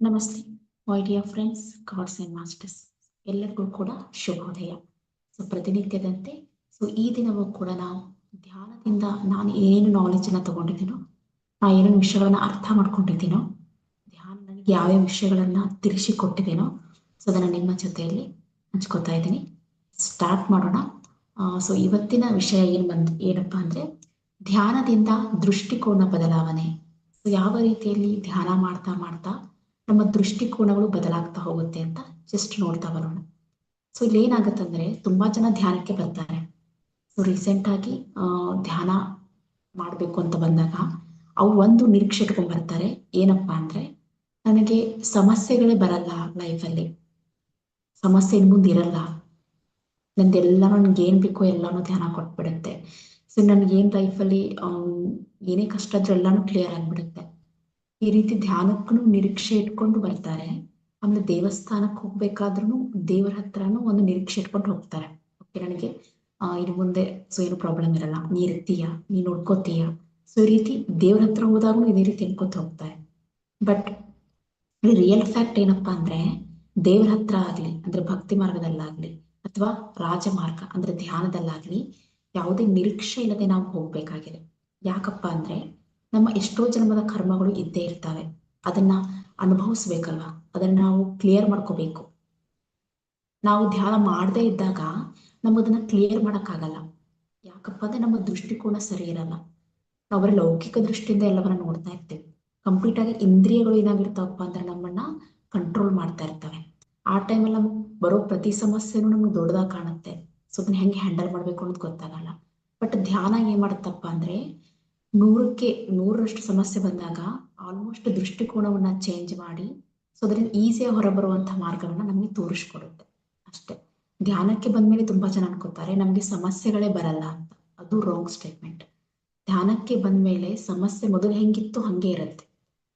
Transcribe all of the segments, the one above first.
ನಮಸ್ತೆ. My dear friends gods and masters ಎಲ್ಲರಿಗೂ ಕೂಡ ಶುಭೋದಯ. ಸೊ ಪ್ರತಿನಿತ್ಯದಂತೆ, ಸೊ ಈ ದಿನವೂ ಕೂಡ ನಾವು ಧ್ಯಾನದಿಂದ ನಾನು ಏನೇನು ನಾಲೆಜನ್ನು ತಗೊಂಡಿದ್ದೀನೋ, ನಾ ಏನೇನು ವಿಷಯಗಳನ್ನ ಅರ್ಥ ಮಾಡ್ಕೊಂಡಿದ್ದೀನೋ, ಧ್ಯಾನ ನನಗೆ ಯಾವ್ಯಾವ ವಿಷಯಗಳನ್ನ ತಿಳಿಸಿ ಕೊಟ್ಟಿದ್ದೇನೋ ಸೊ ಅದನ್ನ ನಿಮ್ಮ ಜೊತೆಯಲ್ಲಿ ಹಂಚ್ಕೋತಾ ಇದ್ದೀನಿ. ಸ್ಟಾರ್ಟ್ ಮಾಡೋಣ. ಸೊ ಇವತ್ತಿನ ವಿಷಯ ಏನು ಬಂದ್, ಏನಪ್ಪ ಅಂದ್ರೆ, ಧ್ಯಾನದಿಂದ ದೃಷ್ಟಿಕೋನ ಬದಲಾವಣೆ. ಸೊ ಯಾವ ರೀತಿಯಲ್ಲಿ ಧ್ಯಾನ ಮಾಡ್ತಾ ಮಾಡ್ತಾ ನಮ್ಮ ದೃಷ್ಟಿಕೋನಗಳು ಬದಲಾಗ್ತಾ ಹೋಗುತ್ತೆ ಅಂತ ಜಸ್ಟ್ ನೋಡ್ತಾ ಬರೋಣ. ಸೊ ಇಲ್ಲಿ ಏನಾಗುತ್ತಂದ್ರೆ ತುಂಬಾ ಜನ ಧ್ಯಾನಕ್ಕೆ ಬರ್ತಾರೆ. ಸೊ ರೀಸೆಂಟ್ ಆಗಿ ಧ್ಯಾನ ಮಾಡಬೇಕು ಅಂತ ಬಂದಾಗ ಅವು ಒಂದು ನಿರೀಕ್ಷೆ ಇಟ್ಕೊಂಡ್ ಬರ್ತಾರೆ ಏನಪ್ಪಾ ಅಂದ್ರೆ ನನಗೆ ಸಮಸ್ಯೆಗಳೇ ಬರಲ್ಲ ಲೈಫಲ್ಲಿ ಸಮಸ್ಯೆ ಇನ್ ಮುಂದೆ ಇರಲ್ಲ. ನಂದೆಲ್ಲ ನನ್ಗೆ ಏನ್ ಬೇಕೋ ಎಲ್ಲಾನು ಧ್ಯಾನ ಕೊಟ್ಬಿಡುತ್ತೆ. ಸೊ ನನ್ಗೆ ಏನ್ ಲೈಫಲ್ಲಿ ಏನೇ ಕಷ್ಟ ಇದ್ರೂ ಎಲ್ಲಾನು ಕ್ಲಿಯರ್ ಆಗ್ಬಿಡುತ್ತೆ. ಈ ರೀತಿ ಧ್ಯಾನಕ್ಕೂ ನಿರೀಕ್ಷೆ ಇಟ್ಕೊಂಡು ಬರ್ತಾರೆ. ಆಮೇಲೆ ದೇವಸ್ಥಾನಕ್ಕೆ ಹೋಗ್ಬೇಕಾದ್ರೂ ದೇವರ ಹತ್ರನೂ ಒಂದು ನಿರೀಕ್ಷೆ ಇಟ್ಕೊಂಡು ಹೋಗ್ತಾರೆ. ಓಕೆ, ನನಗೆ ಇನ್ನು ಮುಂದೆ ಸೊ ಏನು ಪ್ರಾಬ್ಲಮ್ ಇರಲ್ಲ. ನೀ ಇರ್ತೀಯ, ನೀ ನೋಡ್ಕೋತೀಯ. ಸೊ ಈ ರೀತಿ ದೇವ್ರ ಹತ್ರ ಹೋದಾಗೂ ಇದೇ ರೀತಿ ಅನ್ಕೋತ ಹೋಗ್ತಾರೆ. ಬಟ್ ರಿಯಲ್ ಫ್ಯಾಕ್ಟ್ ಏನಪ್ಪಾ ಅಂದ್ರೆ, ದೇವ್ರ ಹತ್ರ ಆಗ್ಲಿ, ಅಂದ್ರೆ ಭಕ್ತಿ ಮಾರ್ಗದಲ್ಲಾಗ್ಲಿ, ಅಥವಾ ರಾಜಮಾರ್ಗ ಅಂದ್ರೆ ಧ್ಯಾನದಲ್ಲಾಗ್ಲಿ, ಯಾವುದೇ ನಿರೀಕ್ಷೆ ಇಲ್ಲದೆ ನಾವು ಹೋಗ್ಬೇಕಾಗಿದೆ. ಯಾಕಪ್ಪ ಅಂದ್ರೆ ನಮ್ಮ ಎಷ್ಟೋ ಜನ್ಮದ ಕರ್ಮಗಳು ಇದ್ದೇ ಇರ್ತವೆ. ಅದನ್ನ ಅನುಭವಿಸ್ಬೇಕಲ್ವಾ? ಅದನ್ನ ನಾವು ಕ್ಲಿಯರ್ ಮಾಡ್ಕೋಬೇಕು. ನಾವು ಧ್ಯಾನ ಮಾಡದೇ ಇದ್ದಾಗ ನಮ್ಮದನ್ನ ಕ್ಲಿಯರ್ ಮಾಡಕ್ಕಾಗಲ್ಲ. ಯಾಕಪ್ಪ ಅಂದ್ರೆ ನಮ್ಮ ದೃಷ್ಟಿಕೋನ ಸರಿ ಇರಲ್ಲ. ನಾವು ಲೌಕಿಕ ದೃಷ್ಟಿಯಿಂದ ಎಲ್ಲವನ್ನ ನೋಡ್ತಾ ಇರ್ತೇವೆ. ಕಂಪ್ಲೀಟ್ ಆಗಿ ಇಂದ್ರಿಯಗಳು ಏನಾಗಿರ್ತಾವಪ್ಪ ಅಂದ್ರೆ ನಮ್ಮನ್ನ ಕಂಟ್ರೋಲ್ ಮಾಡ್ತಾ ಇರ್ತವೆ. ಆ ಟೈಮಲ್ಲಿ ನಮ್ಗೆ ಬರೋ ಪ್ರತಿ ಸಮಸ್ಯೆನೂ ನಮ್ಗೆ ದೊಡ್ಡದಾಗಿ ಕಾಣುತ್ತೆ. ಸೊ ಅದನ್ನ ಹೆಂಗೆ ಹ್ಯಾಂಡಲ್ ಮಾಡ್ಬೇಕು ಅನ್ನೋದು ಗೊತ್ತಾಗಲ್ಲ. ಬಟ್ ಧ್ಯಾನ ಏನ್ ಮಾಡುತ್ತಪ್ಪ ಅಂದ್ರೆ ನೂರಕ್ಕೆ ನೂರರಷ್ಟು ಸಮಸ್ಯೆ ಬಂದಾಗ ಆಲ್ಮೋಸ್ಟ್ ದೃಷ್ಟಿಕೋನವನ್ನ ಚೇಂಜ್ ಮಾಡಿ ಸೊ ಅದರಿಂದ ಈಸಿಯಾಗಿ ಹೊರಬರುವಂತಹ ಮಾರ್ಗವನ್ನ ನಮಗೆ ತೋರಿಸ್ಕೊಡುತ್ತೆ ಅಷ್ಟೇ. ಧ್ಯಾನಕ್ಕೆ ಬಂದ್ಮೇಲೆ ತುಂಬಾ ಜನ ಅನ್ಕೋತಾರೆ ನಮ್ಗೆ ಸಮಸ್ಯೆಗಳೇ ಬರಲ್ಲ ಅಂತ. ಅದು ರಾಂಗ್ ಸ್ಟೇಟ್ಮೆಂಟ್ ಧ್ಯಾನಕ್ಕೆ ಬಂದ್ಮೇಲೆ ಸಮಸ್ಯೆ ಮೊದಲು ಹೆಂಗಿತ್ತು ಹಂಗೆ ಇರುತ್ತೆ.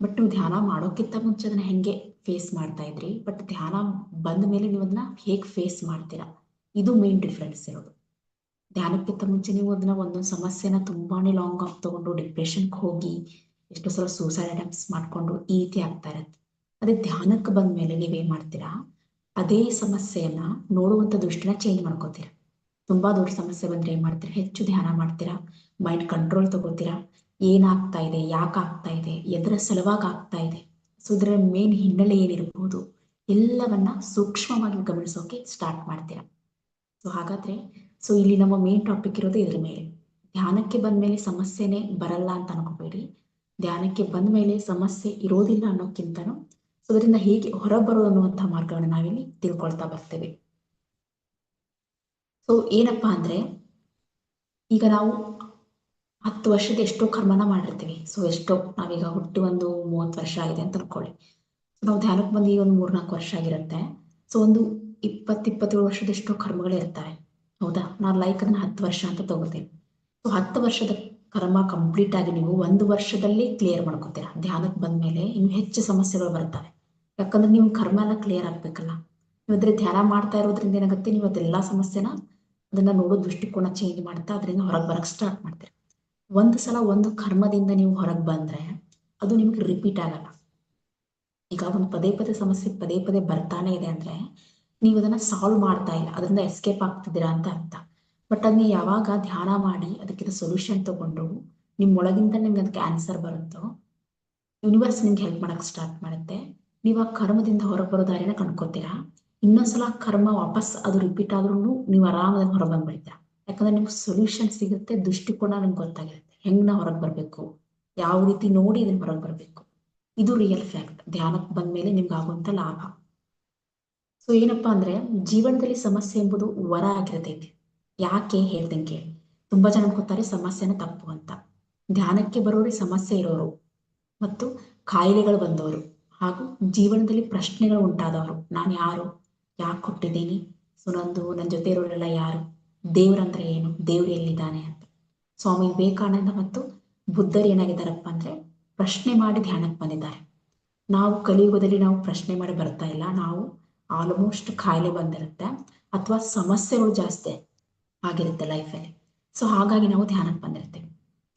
ಬಟ್ ನೀವು ಧ್ಯಾನ ಮಾಡೋಕ್ಕಿಂತ ಮುಂಚೆ ಅದನ್ನ ಹೆಂಗೆ ಫೇಸ್ ಮಾಡ್ತಾ ಇದ್ರಿ? ಬಟ್ ಧ್ಯಾನ ಬಂದ ಮೇಲೆ ನೀವು ಅದನ್ನ ಹೇಗೆ ಫೇಸ್ ಮಾಡ್ತೀರಾ? ಇದು ಮೇನ್ ಡಿಫ್ರೆನ್ಸ್ ಇರೋದು. ಧ್ಯಾನಕ್ಕಿಂತ ಮುಂಚೆ ನೀವು ಅದನ್ನ ಒಂದೊಂದು ಸಮಸ್ಯೆನ ತುಂಬಾನೇ ಲಾಂಗ್ ಆಫ್ ತಗೊಂಡು ಡಿಪ್ರೆಷನ್ಗೆ ಹೋಗಿ ಎಷ್ಟೋ ಸಲ ಸೂಸೈಡ್ ಅಟೆಂಪ್ಸ್ ಮಾಡ್ಕೊಂಡು ಈ ರೀತಿ ಆಗ್ತಾ ಇರತ್ತೆ. ಅದೇ ಧ್ಯಾನಕ್ಕೆ ಬಂದ ಬಂದ್ಮೇಲೆ ನೀವೇನ್ ಮಾಡ್ತೀರಾ? ಅದೇ ಸಮಸ್ಯೆಯನ್ನ ನೋಡುವಂತ ದೃಷ್ಟಿನ ಚೇಂಜ್ ಮಾಡ್ಕೋತೀರಾ? ತುಂಬಾ ದೊಡ್ಡ ಸಮಸ್ಯೆ ಬಂದ್ರೆ ಏನ್ ಮಾಡ್ತೀರಾ? ಹೆಚ್ಚು ಧ್ಯಾನ ಮಾಡ್ತೀರಾ? ಮೈಂಡ್ ಕಂಟ್ರೋಲ್ ತಗೋತೀರಾ? ಏನಾಗ್ತಾ ಇದೆ? ಯಾಕೆ ಆಗ್ತಾ ಇದೆ? ಎದರ ಸಲುವಾಗಿ ಆಗ್ತಾ ಇದೆ? ಸೊ ಇದರ ಮೇನ್ ಹಿನ್ನೆಲೆ ಏನಿರಬಹುದು ಎಲ್ಲವನ್ನ ಸೂಕ್ಷ್ಮವಾಗಿ ಗಮನಿಸೋಕೆ ಸ್ಟಾರ್ಟ್ ಮಾಡ್ತೀರಾ? ಸೊ ಹಾಗಾದ್ರೆ ಸೊ ಇಲ್ಲಿ ನಮ್ಮ ಮೇನ್ ಟಾಪಿಕ್ ಇರೋದು ಇದ್ರ ಮೇಲೆ. ಧ್ಯಾನಕ್ಕೆ ಬಂದ್ಮೇಲೆ ಸಮಸ್ಯೆನೇ ಬರಲ್ಲ ಅಂತ ಅನ್ಕೋಬೇಡಿ. ಧ್ಯಾನಕ್ಕೆ ಬಂದ ಮೇಲೆ ಸಮಸ್ಯೆ ಇರೋದಿಲ್ಲ ಅನ್ನೋಕ್ಕಿಂತನೂ ಸೊ ಅದರಿಂದ ಹೇಗೆ ಹೊರಬರೋದು ಅನ್ನುವಂತಹ ಮಾರ್ಗವನ್ನು ನಾವಿಲ್ಲಿ ತಿಳ್ಕೊಳ್ತಾ ಬರ್ತೇವೆ. ಸೊ ಏನಪ್ಪಾ ಅಂದ್ರೆ, ಈಗ ನಾವು ಹತ್ತು ವರ್ಷದ ಎಷ್ಟೋ ಕರ್ಮನ ಮಾಡಿರ್ತೀವಿ. ಸೊ ಎಷ್ಟೋ ನಾವೀಗ ಹುಟ್ಟು ಒಂದು ಮೂವತ್ತು ವರ್ಷ ಆಗಿದೆ ಅಂತ ಅನ್ಕೊಳ್ಳಿ. ನಾವು ಧ್ಯಾನಕ್ಕೆ ಬಂದು ಈಗ ಒಂದು ಮೂರ್ನಾಲ್ಕು ವರ್ಷ ಆಗಿರುತ್ತೆ. ಸೊ ಒಂದು ಇಪ್ಪತ್ತಿಪ್ಪತ್ತೇಳು ವರ್ಷದ ಎಷ್ಟೋ ಕರ್ಮಗಳೇ ಇರ್ತವೆ ಹೌದಾ? ನಾನು ಲೈಕ್ ಅದನ್ನ ಹತ್ತು ವರ್ಷ ಅಂತ ತಗೋತೀನಿ ಸೊ ಹತ್ತು ವರ್ಷದ ಕರ್ಮ ಕಂಪ್ಲೀಟ್ ಆಗಿ ನೀವು ಒಂದು ವರ್ಷದಲ್ಲಿ ಕ್ಲಿಯರ್ ಮಾಡ್ಕೋತೀರಾ. ಧ್ಯಾನಕ್ಕೆ ಬಂದ್ಮೇಲೆ ಇನ್ನು ಹೆಚ್ಚು ಸಮಸ್ಯೆಗಳು ಬರ್ತವೆ. ಯಾಕಂದ್ರೆ ನೀವು ಕರ್ಮ ಎಲ್ಲ ಕ್ಲಿಯರ್ ಆಗ್ಬೇಕಲ್ಲ. ನೀವು ಧ್ಯಾನ ಮಾಡ್ತಾ ಇರೋದ್ರಿಂದ ಏನಾಗುತ್ತೆ? ನೀವು ಅದೆಲ್ಲ ಸಮಸ್ಯೆನ ಅದನ್ನ ನೋಡೋ ದೃಷ್ಟಿಕೋನ ಚೇಂಜ್ ಮಾಡ್ತಾ ಅದರಿಂದ ಹೊರಗೆ ಬರಕ್ ಸ್ಟಾರ್ಟ್ ಮಾಡ್ತೀರಿ. ಒಂದು ಸಲ ಒಂದು ಕರ್ಮದಿಂದ ನೀವು ಹೊರಗೆ ಬಂದ್ರೆ ಅದು ನಿಮ್ಗೆ ರಿಪೀಟ್ ಆಗಲ್ಲ. ಈಗ ಒಂದು ಪದೇ ಪದೇ ಸಮಸ್ಯೆ ಪದೇ ಪದೇ ಬರ್ತಾನೆ ಇದೆ ಅಂದ್ರೆ ನೀವು ಅದನ್ನ ಸಾಲ್ವ್ ಮಾಡ್ತಾ ಇಲ್ಲ. ಅದರಿಂದ ಎಸ್ಕೇಪ್ ಆಗ್ತಿದ್ದೀರಾ ಅಂತ ಅರ್ಥ. ಬಟ್ ಅದನ್ನ ಯಾವಾಗ ಧ್ಯಾನ ಮಾಡಿ ಅದಕ್ಕಿಂತ ಸೊಲ್ಯೂಷನ್ ತಗೊಂಡು ನಿಮ್ ಒಳಗಿಂದ ನಿಮ್ಗೆ ಅದಕ್ಕೆ ಆನ್ಸರ್ ಬರುತ್ತೋ ಯೂನಿವರ್ಸ್ ನಿಮ್ಗೆ ಹೆಲ್ಪ್ ಮಾಡಕ್ ಸ್ಟಾರ್ಟ್ ಮಾಡುತ್ತೆ. ನೀವು ಆ ಕರ್ಮದಿಂದ ಹೊರಗೆ ಬರೋ ದಾರಿನ ಕಂಡ್ಕೋತೀರಾ? ಇನ್ನೊಂದ್ಸಲ ಕರ್ಮ ವಾಪಸ್ ಅದು ರಿಪೀಟ್ ಆದ್ರೂ ನೀವು ಆರಾಮಾಗಿ ಹೊರ ಬಂದ್ಬಿಡ್ತೀರಾ ಯಾಕಂದ್ರೆ ನಿಮ್ಗೆ ಸೊಲ್ಯೂಷನ್ ಸಿಗುತ್ತೆ, ದೃಷ್ಟಿಕೋನ ನಿಮ್ಗೆ ಗೊತ್ತಾಗಿರುತ್ತೆ. ಹೆಂಗ್ ನಾ ಹೊರಗೆ ಬರ್ಬೇಕು? ಯಾವ ರೀತಿ ನೋಡಿ ಇದನ್ನ ಹೊರಗೆ ಬರ್ಬೇಕು? ಇದು ರಿಯಲ್ ಫ್ಯಾಕ್ಟ್ ಧ್ಯಾನಕ್ಕೆ ಬಂದ್ಮೇಲೆ ನಿಮ್ಗೆ ಆಗುವಂತ ಲಾಭ. ಸೊ ಏನಪ್ಪಾ ಅಂದ್ರೆ ಜೀವನದಲ್ಲಿ ಸಮಸ್ಯೆ ಎಂಬುದು ವರ ಆಗಿರ್ತೈತಿ. ಯಾಕೆ ಹೇಳ್ದಂಗೆ ಕೇಳಿ. ತುಂಬಾ ಜನ ಅನ್ಕೋತಾರೆ ಸಮಸ್ಯೆನ ತಪ್ಪು ಅಂತ. ಧ್ಯಾನಕ್ಕೆ ಬರೋರು ಸಮಸ್ಯೆ ಇರೋರು ಮತ್ತು ಕಾಯಿಲೆಗಳು ಬಂದವರು ಹಾಗೂ ಜೀವನದಲ್ಲಿ ಪ್ರಶ್ನೆಗಳು ಉಂಟಾದವರು. ನಾನು ಯಾರು? ಯಾಕೆ ಕೊಟ್ಟಿದ್ದೀನಿ ಸೊ ನಂದು ನನ್ನ ಜೊತೆ ಇರೋರೆಲ್ಲ ಯಾರು? ದೇವ್ರಂದ್ರೆ ಏನು? ದೇವ್ರು ಎಲ್ಲಿದ್ದಾನೆ ಅಂತ. ಸ್ವಾಮಿ ವಿವೇಕಾನಂದ ಮತ್ತು ಬುದ್ಧರು ಏನಾಗಿದ್ದಾರಪ್ಪ ಅಂದ್ರೆ ಪ್ರಶ್ನೆ ಮಾಡಿ ಧ್ಯಾನಕ್ಕೆ ಬಂದಿದ್ದಾರೆ. ನಾವು ಕಲಿಯುಗದಲ್ಲಿ ನಾವು ಪ್ರಶ್ನೆ ಮಾಡಿ ಬರ್ತಾ ಇಲ್ಲ. ನಾವು ಆಲ್ಮೋಸ್ಟ್ ಖಾಯಿಲೆ ಬಂದಿರುತ್ತೆ ಅಥವಾ ಸಮಸ್ಯೆಗಳು ಜಾಸ್ತಿ ಆಗಿರುತ್ತೆ ಲೈಫಲ್ಲಿ ಸೊ ಹಾಗಾಗಿ ನಾವು ಧ್ಯಾನಕ್ಕೆ ಬಂದಿರ್ತೀವಿ.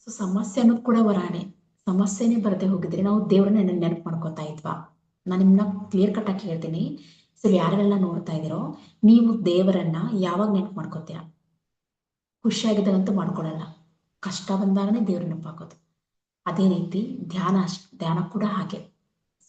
ಸೊ ಸಮಸ್ಯೆ ಅನ್ನೋದು ಕೂಡ ವರಾಣೆ ಸಮಸ್ಯೆನೇ ಬರದೆ ಹೋಗಿದ್ರೆ ನಾವು ದೇವ್ರನ್ನ ನೆನಪು ಮಾಡ್ಕೊತಾ ಇದ್ವಾ? ನಾನು ನಿಮ್ಮನ್ನ ಕ್ಲಿಯರ್ ಕಟ್ ಆಗಿ ಹೇಳ್ತೀನಿ. ಸೊ ಯಾರೆಲ್ಲ ನೋಡ್ತಾ ಇದ್ದೀರೋ, ನೀವು ದೇವರನ್ನ ಯಾವಾಗ ನೆನಪು ಮಾಡ್ಕೋತೀರಾ? ಖುಷಿಯಾಗಿದ್ದಾಗಂತೂ ಮಾಡ್ಕೊಳಲ್ಲ. ಕಷ್ಟ ಬಂದಾಗನೇ ದೇವ್ರ ನೆನಪಾಕೋದು ಅದೇ ರೀತಿ ಧ್ಯಾನ ಅಷ್ಟ್, ಧ್ಯಾನ ಕೂಡ ಹಾಗೆ.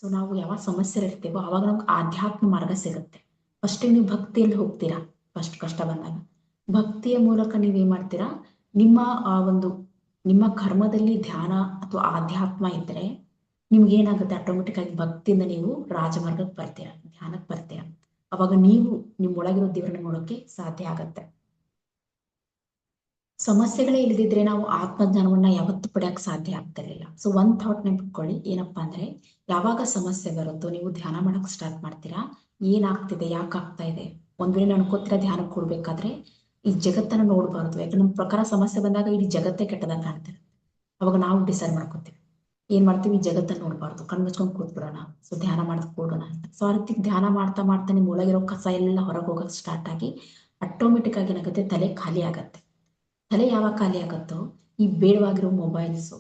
ಸೊ ನಾವು ಯಾವಾಗ ಸಮಸ್ಯೆ ಇರ್ತೀವೋ ಅವಾಗ ನಮ್ಗೆ ಆಧ್ಯಾತ್ಮ ಮಾರ್ಗ ಸಿಗುತ್ತೆ. ಫಸ್ಟ್ ನೀವು ಭಕ್ತಿಯಲ್ಲಿ ಹೋಗ್ತೀರಾ? ಫಸ್ಟ್ ಕಷ್ಟ ಬಂದಾಗ. ಭಕ್ತಿಯ ಮೂಲಕ ನೀವೇನ್ ಮಾಡ್ತೀರಾ? ನಿಮ್ಮ, ಆ, ಒಂದು, ನಿಮ್ಮ ಕರ್ಮದಲ್ಲಿ ಧ್ಯಾನ ಅಥವಾ ಆಧ್ಯಾತ್ಮ ಇದ್ರೆ ನಿಮ್ಗೆ ಏನಾಗುತ್ತೆ? ಆಟೋಮೆಟಿಕ್ ಆಗಿ ಭಕ್ತಿಯಿಂದ ನೀವು ರಾಜಮಾರ್ಗಕ್ಕೆ ಬರ್ತೀರಾ, ಧ್ಯಾನಕ್ಕೆ ಬರ್ತೀರಾ. ಅವಾಗ ನೀವು ನಿಮ್ಮ ಒಳಗಿರೋ ದೇವರನ್ನ ನೋಡೋಕೆ ಸಾಧ್ಯ ಆಗತ್ತೆ. ಸಮಸ್ಯೆಗಳೇ ಇಲ್ದಿದ್ರೆ ನಾವು ಆತ್ಮಜ್ಞಾನವನ್ನ ಯಾವತ್ತೂ ಪಡೆಯಕ್ಕೆ ಸಾಧ್ಯ ಆಗ್ತಿರ್ಲಿಲ್ಲ. ಸೊ ಒಂದ್ ಥಾಟ್ ನೆನ್ಪಿಟ್ಕೊಳ್ಳಿ. ಏನಪ್ಪಾ ಅಂದ್ರೆ, ಯಾವಾಗ ಸಮಸ್ಯೆ ಬರುತ್ತೋ ನೀವು ಧ್ಯಾನ ಮಾಡಕ್ ಸ್ಟಾರ್ಟ್ ಮಾಡ್ತೀರಾ? ಏನಾಗ್ತಿದೆ? ಯಾಕೆ ಆಗ್ತಾ ಇದೆ ಒಂದ್ ವೇಳೆ ಧ್ಯಾನಕ್ಕೆ ಧ್ಯಾನ ಕೊಡ್ಬೇಕಾದ್ರೆ, ಈ ಜಗತ್ತನ್ನ ನೋಡ್ಬಾರ್ದು. ಯಾಕಂದ್ರೆ ನಮ್ಮ ಪ್ರಕಾರ ಸಮಸ್ಯೆ ಬಂದಾಗ ಇಡೀ ಜಗತ್ತೇ ಕೆಟ್ಟದಾಗ ಕಾಣ್ತಾರೆ ಅವಾಗ ನಾವು ಡಿಸೈಡ್ ಮಾಡ್ಕೋತೀವಿ. ಏನ್ ಮಾಡ್ತೀವಿ? ಈ ಜಗತ್ತನ್ನ ನೋಡ್ಬಾರ್ದು. ಕಣ್ ಮುಚ್ಕೊಂಡ್ ಕೂತ್ಬಿಡೋಣ. ಸೊ, ಧ್ಯಾನ ಮಾಡಕ್ ಕೂಡೋಣ ಸೊ, ಆ ರೀತಿ ಧ್ಯಾನ ಮಾಡ್ತಾ ಮಾಡ್ತಾ ನಿಮ್ ಒಳಗಿರೋ ಕಸ ಎಲ್ಲ ಹೊರಗೆ ಹೋಗಕ್ ಸ್ಟಾರ್ಟ್ ಆಗಿ ಆಟೋಮೆಟಿಕ್ ಆಗಿ ಏನಾಗುತ್ತೆ? ತಲೆ ಖಾಲಿ ಆಗತ್ತೆ. ತಲೆ ಯಾವಾಗ ಖಾಲಿ ಆಗತ್ತೋ, ಈ ಬೇಡವಾಗಿರೋ ಮೊಬೈಲ್ಸು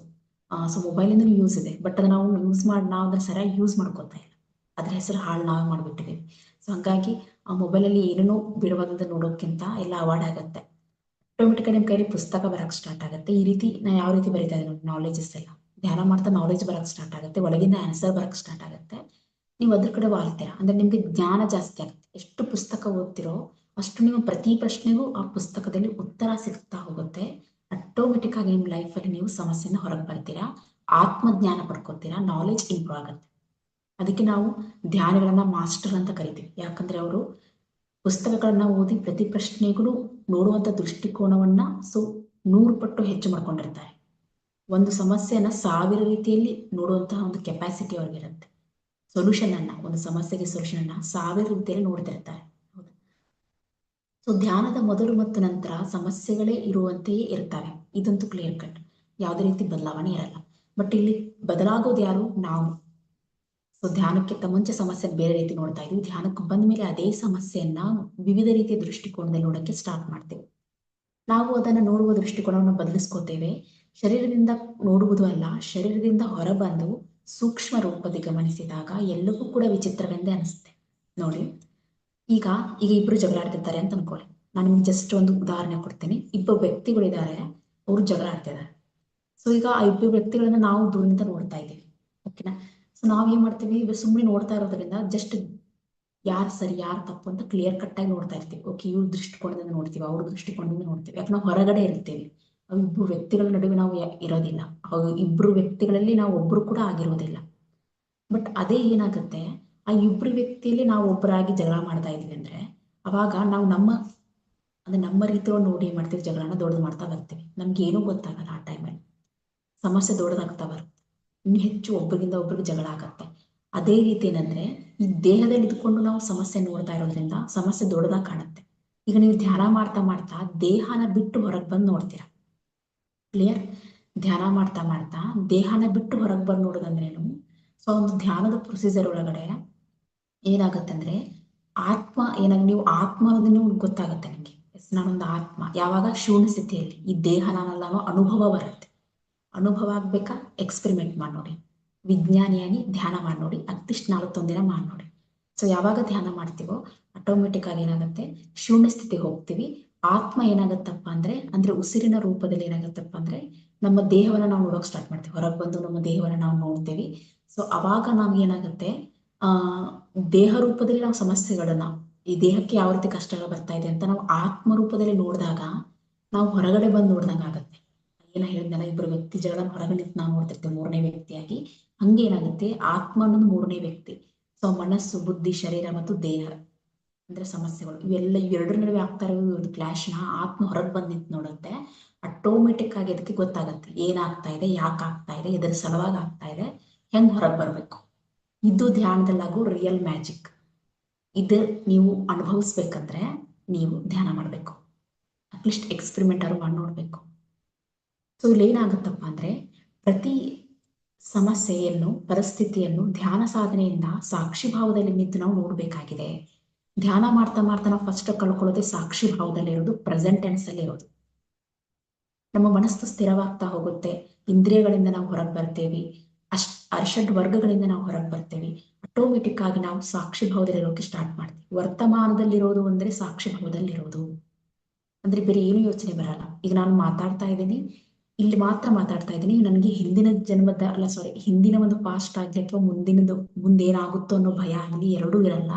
ಸೊ ಮೊಬೈಲಿಂದ ಯೂಸ್ ಇದೆ ಬಟ್ ಅದನ್ನ ನಾವು ಯೂಸ್ ಮಾಡಿ, ನಾವು ಅದನ್ನ ಸರಿಯಾಗಿ ಯೂಸ್ ಮಾಡ್ಕೊತಾ ಇಲ್ಲ. ಅದ್ರ ಹೆಸರು ಹಾಳು ನಾವೇ ಮಾಡ್ಬಿಟ್ಟಿದ್ದೀವಿ ಸೊ ಹಂಗಾಗಿ ಆ ಮೊಬೈಲಲ್ಲಿ ಏನೇನೋ ಬಿಡುವಾದಂತ ನೋಡೋಕ್ಕಿಂತ ಎಲ್ಲ ಅವಾರ್ಡ್ ಆಗುತ್ತೆ. ಆಟೋಮೆಟಿಕ್ ನಿಮ್ಮ ಕೈಲಿ ಪುಸ್ತಕ ಬರಕ್ ಸ್ಟಾರ್ಟ್ ಆಗುತ್ತೆ. ಈ ರೀತಿ ನಾ ಯಾವ ರೀತಿ ಬರೀತಾ ಇದ್ದೀನಿ ನಾಲೆಜಸ್ ಎಲ್ಲ. ಧ್ಯಾನ ಮಾಡ್ತಾ ನಾಲೆಜ್ ಬರಕ್ ಸ್ಟಾರ್ಟ್ ಆಗುತ್ತೆ. ಒಳಗಿಂದ ಆನ್ಸರ್ ಬರಕ್ ಸ್ಟಾರ್ಟ್ ಆಗುತ್ತೆ. ನೀವು ಅದ್ರ ಕಡೆ ವಾಲ್ತೀರಾ? ಅಂದ್ರೆ ನಿಮ್ಗೆ ಜ್ಞಾನ ಜಾಸ್ತಿ ಆಗುತ್ತೆ. ಎಷ್ಟು ಪುಸ್ತಕ ಓದ್ತಿರೋ ಅಷ್ಟು ನೀವು ಪ್ರತಿ ಪ್ರಶ್ನೆಗೂ ಆ ಪುಸ್ತಕದಲ್ಲಿ ಉತ್ತರ ಸಿಗ್ತಾ ಹೋಗುತ್ತೆ. ಆಟೋಮೆಟಿಕ್ ಆಗಿ ನಿಮ್ಮ ಲೈಫಲ್ಲಿ ನೀವು ಸಮಸ್ಯೆನ ಹೊರಗೆ ಬರ್ತೀರಾ. ಆತ್ಮಜ್ಞಾನ ಪಡ್ಕೊತೀರಾ. ನಾಲೆಜ್ ಇಂಪ್ರೂವ್ ಆಗುತ್ತೆ. ಅದಕ್ಕೆ ನಾವು ಧ್ಯಾನಗಳನ್ನ ಮಾಸ್ಟರ್ ಅಂತ ಕರಿತೀವಿ. ಯಾಕಂದ್ರೆ ಅವರು ಪುಸ್ತಕಗಳನ್ನ ಓದಿ ಪ್ರತಿ ಪ್ರಶ್ನೆಗಳು ನೋಡುವಂತ ದೃಷ್ಟಿಕೋನವನ್ನ ಸೊ ನೂರು ಪಟ್ಟು ಹೆಚ್ಚು ಮಾಡ್ಕೊಂಡಿರ್ತಾರೆ. ಒಂದು ಸಮಸ್ಯೆಯನ್ನ ಸಾವಿರ ರೀತಿಯಲ್ಲಿ ನೋಡುವಂತಹ ಒಂದು ಕೆಪಾಸಿಟಿ ಅವ್ರಿಗಿರುತ್ತೆ. ಸೊಲ್ಯೂಷನ್ ಅನ್ನ, ಒಂದು ಸಮಸ್ಯೆಗೆ ಸೊಲ್ಯೂಷನ್ ಅನ್ನ ಸಾವಿರ ರೀತಿಯಲ್ಲಿ ನೋಡ್ತಿರ್ತಾರೆ. ಸೊ ಧ್ಯಾನದ ಮೊದಲು ಮತ್ತು ನಂತರ ಸಮಸ್ಯೆಗಳೇ ಇರುವಂತೆಯೇ ಇರ್ತವೆ ಇದಂತೂ ಕ್ಲಿಯರ್ ಕಟ್ ಯಾವುದೇ ರೀತಿ ಬದಲಾವಣೆ ಇರಲ್ಲ. ಬಟ್ ಇಲ್ಲಿ ಬದಲಾಗೋದು ಯಾರು? ನಾವು. ಸೊ ಧ್ಯಾನಕ್ಕಿಂತ ಮುಂಚೆ ಸಮಸ್ಯೆ ಬೇರೆ ರೀತಿ ನೋಡ್ತಾ ಇದ್ವಿ. ಧ್ಯಾನಕ್ಕೆ ಬಂದ ಮೇಲೆ ಅದೇ ಸಮಸ್ಯೆಯನ್ನ ವಿವಿಧ ರೀತಿಯ ದೃಷ್ಟಿಕೋನದಲ್ಲಿ ನೋಡಕ್ಕೆ ಸ್ಟಾರ್ಟ್ ಮಾಡ್ತೇವೆ. ನಾವು ಅದನ್ನ ನೋಡುವ ದೃಷ್ಟಿಕೋನವನ್ನು ಬದಲಿಸ್ಕೋತೇವೆ. ಶರೀರದಿಂದ ನೋಡುವುದು ಅಲ್ಲ, ಶರೀರದಿಂದ ಹೊರಬಂದು ಸೂಕ್ಷ್ಮ ರೂಪದಲ್ಲಿ ಗಮನಿಸಿದಾಗ ಎಲ್ಲವೂ ಕೂಡ ವಿಚಿತ್ರವೆಂದೇ ಅನಿಸುತ್ತೆ. ನೋಡಿ. ಈಗ ಈಗ ಇಬ್ರು ಜಗಳ ಆಡ್ತಿದ್ದಾರೆ ಅಂತ ಅನ್ಕೊಳ್ಳಿ ನಾನು ನಿಮ್ಗೆ ಜಸ್ಟ್ ಒಂದು ಉದಾಹರಣೆ ಕೊಡ್ತೀನಿ. ಇಬ್ಬರು ವ್ಯಕ್ತಿಗಳಿದ್ದಾರೆ, ಅವರು ಜಗಳ ಆಡ್ತಿದ್ದಾರೆ ಸೊ ಈಗ ಆ ಇಬ್ಬರು ವ್ಯಕ್ತಿಗಳನ್ನ ನಾವು ದೂರದಿಂದ ನೋಡ್ತಾ ಇದ್ದೀವಿ. ಓಕೆನಾ ಸೊ ನಾವ್ ಏನ್ ಮಾಡ್ತೀವಿ? ಸುಮ್ಮನೆ ನೋಡ್ತಾ ಇರೋದ್ರಿಂದ ಜಸ್ಟ್ ಯಾರು ಸರಿ, ಯಾರು ತಪ್ಪು ಅಂತ ಕ್ಲಿಯರ್ ಕಟ್ ಆಗಿ ನೋಡ್ತಾ ಇರ್ತೀವಿ. ಓಕೆ ಇವ್ರ ದೃಷ್ಟಿಕೋನದಿಂದ ನೋಡ್ತೀವಿ, ಅವ್ರ ದೃಷ್ಟಿಕೋನದಿಂದ ನೋಡ್ತೀವಿ. ಯಾಕೆ? ನಾವು ಹೊರಗಡೆ ಇರ್ತೀವಿ. ಇಬ್ರು ವ್ಯಕ್ತಿಗಳ ನಡುವೆ ನಾವು ಇರೋದಿಲ್ಲ. ಇಬ್ರು ವ್ಯಕ್ತಿಗಳಲ್ಲಿ ನಾವು ಒಬ್ರು ಕೂಡ ಆಗಿರೋದಿಲ್ಲ. ಬಟ್ ಅದೇ ಏನಾಗುತ್ತೆ? ಆ ಇಬ್ರು ವ್ಯಕ್ತಿಯಲ್ಲಿ ನಾವು ಒಬ್ಬರಾಗಿ ಜಗಳ ಮಾಡ್ತಾ ಇದ್ವಿ ಅಂದ್ರೆ, ಅವಾಗ ನಾವು ನಮ್ಮ, ಅಂದ್ರೆ ನಮ್ಮ ರೀತಿಯೊಳಗೆ ನೋಡಿ ಮಾಡ್ತೀವಿ? ಜಗಳನ ದೊಡ್ಡದು ಮಾಡ್ತಾ ಬರ್ತೀವಿ. ನಮ್ಗೆ ಏನೂ ಗೊತ್ತಾಗಲ್ಲ ಆ ಟೈಮಲ್ಲಿ ಸಮಸ್ಯೆ ದೊಡ್ಡದಾಗ್ತಾ ಬರುತ್ತೆ. ಇನ್ನು ಹೆಚ್ಚು ಒಬ್ಬರಿಗಿಂದ ಒಬ್ರಿಗೆ ಜಗಳ ಆಗತ್ತೆ. ಅದೇ ರೀತಿ ಏನಂದ್ರೆ, ಈ ದೇಹದಲ್ಲಿ ಇದ್ಕೊಂಡು ನಾವು ಸಮಸ್ಯೆ ನೋಡ್ತಾ ಇರೋದ್ರಿಂದ ಸಮಸ್ಯೆ ದೊಡ್ಡದಾಗ ಕಾಣುತ್ತೆ. ಈಗ ನೀವು ಧ್ಯಾನ ಮಾಡ್ತಾ ಮಾಡ್ತಾ ದೇಹನ ಬಿಟ್ಟು ಹೊರಗೆ ಬಂದು ನೋಡ್ತೀರಾ? ಕ್ಲಿಯರ್ ಧ್ಯಾನ ಮಾಡ್ತಾ ಮಾಡ್ತಾ ದೇಹನ ಬಿಟ್ಟು ಹೊರಗೆ ಬಂದು ನೋಡೋದಂದ್ರೇನು, ಸೊ ಒಂದು ಧ್ಯಾನದ ಪ್ರೊಸೀಜರ್ ಒಳಗಡೆ ಏನಾಗುತ್ತೆ ಅಂದ್ರೆ ಆತ್ಮ ಏನಾಗ, ನೀವು ಆತ್ಮ ಅನ್ನೋದನ್ನು ಗೊತ್ತಾಗುತ್ತೆ ನಿಮಗೆ. ಎಸ್, ನಾನೊಂದು ಆತ್ಮ. ಯಾವಾಗ? ಶೂನ್ಯ ಸ್ಥಿತಿಯಲ್ಲಿ ಈ ದೇಹ ಅನ್ನೋ ಅನುಭವ ಬರುತ್ತೆ. ಅನುಭವ ಆಗ್ಬೇಕಾ? ಎಕ್ಸ್ಪೆರಿಮೆಂಟ್ ಮಾಡಿ ನೋಡಿ ವಿಜ್ಞಾನಿಯಾಗಿ ಧ್ಯಾನ ಮಾಡಿ ನೋಡಿ ಅಟ್ಲೀಸ್ಟ್ ನಾಲ್ವತ್ತೊಂದು ದಿನ ಮಾಡಿ ನೋಡಿ ಸೊ ಯಾವಾಗ ಧ್ಯಾನ ಮಾಡ್ತೀವೋ ಆಟೋಮೆಟಿಕ್ ಆಗಿ ಏನಾಗುತ್ತೆ? ಶೂನ್ಯ ಸ್ಥಿತಿಗೆ ಹೋಗ್ತೀವಿ. ಆತ್ಮ ಏನಾಗತ್ತಪ್ಪ ಅಂದ್ರೆ ಅಂದ್ರೆ ಉಸಿರಿನ ರೂಪದಲ್ಲಿ ಏನಾಗತ್ತಪ್ಪ ಅಂದ್ರೆ, ನಮ್ಮ ದೇಹವನ್ನ ನಾವು ನೋಡೋಕ್ ಸ್ಟಾರ್ಟ್ ಮಾಡ್ತೀವಿ. ಹೊರಗೆ ಬಂದು ನಮ್ಮ ದೇಹವನ್ನ ನಾವು ನೋಡ್ತೀವಿ. ಸೊ ಅವಾಗ ನಮ್ಗೆ ಏನಾಗುತ್ತೆ? ಆ, ದೇಹ ರೂಪದಲ್ಲಿ ನಾವು ಸಮಸ್ಯೆಗಳನ್ನ, ಈ ದೇಹಕ್ಕೆ ಯಾವ ರೀತಿ ಕಷ್ಟಗಳು ಬರ್ತಾ ಇದೆ ಅಂತ ನಾವು ಆತ್ಮ ರೂಪದಲ್ಲಿ ನೋಡಿದಾಗ, ನಾವು ಹೊರಗಡೆ ಬಂದು ನೋಡ್ದಂಗ ಆಗತ್ತೆ. ಏನ ಹೇಳಿದ್ನಲ್ಲ ಇಬ್ಬರು ವ್ಯಕ್ತಿ ಜಗಳ ಹೊರಗಡೆ ನಿಂತು ನಾವು ನೋಡ್ತಿರ್ತೇವೆ, ಮೂರನೇ ವ್ಯಕ್ತಿಯಾಗಿ. ಹಂಗೆ ಏನಾಗುತ್ತೆ? ಆತ್ಮ ಅನ್ನೋದು ಮೂರನೇ ವ್ಯಕ್ತಿ. ಸೊ ಮನಸ್ಸು, ಬುದ್ಧಿ, ಶರೀರ ಮತ್ತು ದೇಹ ಅಂದ್ರೆ ಸಮಸ್ಯೆಗಳು. ಇವೆಲ್ಲ ಇವೆರಡರ ನಡುವೆ ಆಗ್ತಾ ಇರೋ ಒಂದು ಕ್ಲಾಶ್ನ ಆತ್ಮ ಹೊರಗೆ ಬಂದು ನಿಂತು ನೋಡುತ್ತೆ. ಆಟೋಮೆಟಿಕ್ ಆಗಿ ಅದಕ್ಕೆ ಗೊತ್ತಾಗತ್ತೆ, ಏನಾಗ್ತಾ ಇದೆ ಯಾಕೆ ಆಗ್ತಾ ಇದೆ, ಇದರ ಸಲುವಾಗಿ ಆಗ್ತಾ ಇದೆ, ಹೆಂಗ್ ಹೊರಗೆ ಬರ್ಬೇಕು? ಇದು ಧ್ಯಾನದಲ್ಲಾಗೋ ರಿಯಲ್ ಮ್ಯಾಜಿಕ್ ಇದು ನೀವು ಅನುಭವಿಸ್ಬೇಕಂದ್ರೆ ನೀವು ಧ್ಯಾನ ಮಾಡಬೇಕು. ಅಟ್ಲೀಸ್ಟ್ ಎಕ್ಸ್ಪೆರಿಮೆಂಟ್ ಆದ್ರೂ ಮಾಡಿ ನೋಡ್ಬೇಕು. ಸೊ ಇಲ್ಲಿ ಏನಾಗುತ್ತಪ್ಪ ಅಂದ್ರೆ ಪ್ರತಿ ಸಮಸ್ಯೆಯನ್ನು, ಪರಿಸ್ಥಿತಿಯನ್ನು ಧ್ಯಾನ ಸಾಧನೆಯಿಂದ ಸಾಕ್ಷಿ ಭಾವದಲ್ಲಿ ನಿಂತು ನಾವು ನೋಡಬೇಕಾಗಿದೆ. ಧ್ಯಾನ ಮಾಡ್ತಾ ಮಾಡ್ತಾ ನಾವು ಫಸ್ಟ್ ಕಳ್ಕೊಳ್ಳೋದೆ ಸಾಕ್ಷಿ ಭಾವದಲ್ಲಿ ಇರೋದು ಪ್ರೆಸೆಂಟ್ ಟೆನ್ಸ್ ಅಲ್ಲಿ ಇರೋದು. ನಮ್ಮ ಮನಸ್ಸು ಸ್ಥಿರವಾಗ್ತಾ ಹೋಗುತ್ತೆ. ಇಂದ್ರಿಯಗಳಿಂದ ನಾವು ಹೊರಗೆ ಬರ್ತೇವೆ. ಅಷ್ಟ್ ವರ್ಗಗಳಿಂದ ನಾವು ಹೊರಗೆ ಬರ್ತೇವೆ. ಆಟೋಮೆಟಿಕ್ ಆಗಿ ನಾವು ಸಾಕ್ಷಿ ಭಾವದಲ್ಲಿರೋಕೆ ಸ್ಟಾರ್ಟ್ ಮಾಡ್ತೀವಿ. ವರ್ತಮಾನದಲ್ಲಿರೋದು ಅಂದ್ರೆ ಸಾಕ್ಷಿ ಭಾವದಲ್ಲಿರೋದು. ಅಂದ್ರೆ ಬೇರೆ ಏನು ಯೋಚನೆ ಬರಲ್ಲ. ಈಗ ನಾನು ಮಾತಾಡ್ತಾ ಇದ್ದೀನಿ. ಇಲ್ಲಿ ಮಾತ್ರ ಮಾತಾಡ್ತಾ ಇದ್ದೀನಿ. ನನಗೆ ಹಿಂದಿನ ಜನ್ಮದ, ಅಲ್ಲ ಸಾರಿ ಹಿಂದಿನ ಒಂದು ಪಾಸ್ಟ್ ಆಗ್ಲಿ ಅಥವಾ ಮುಂದಿನದು, ಮುಂದೇನಾಗುತ್ತೋ ಅನ್ನೋ ಭಯ ಆಗಲಿ ಎರಡೂ ಇರಲ್ಲ.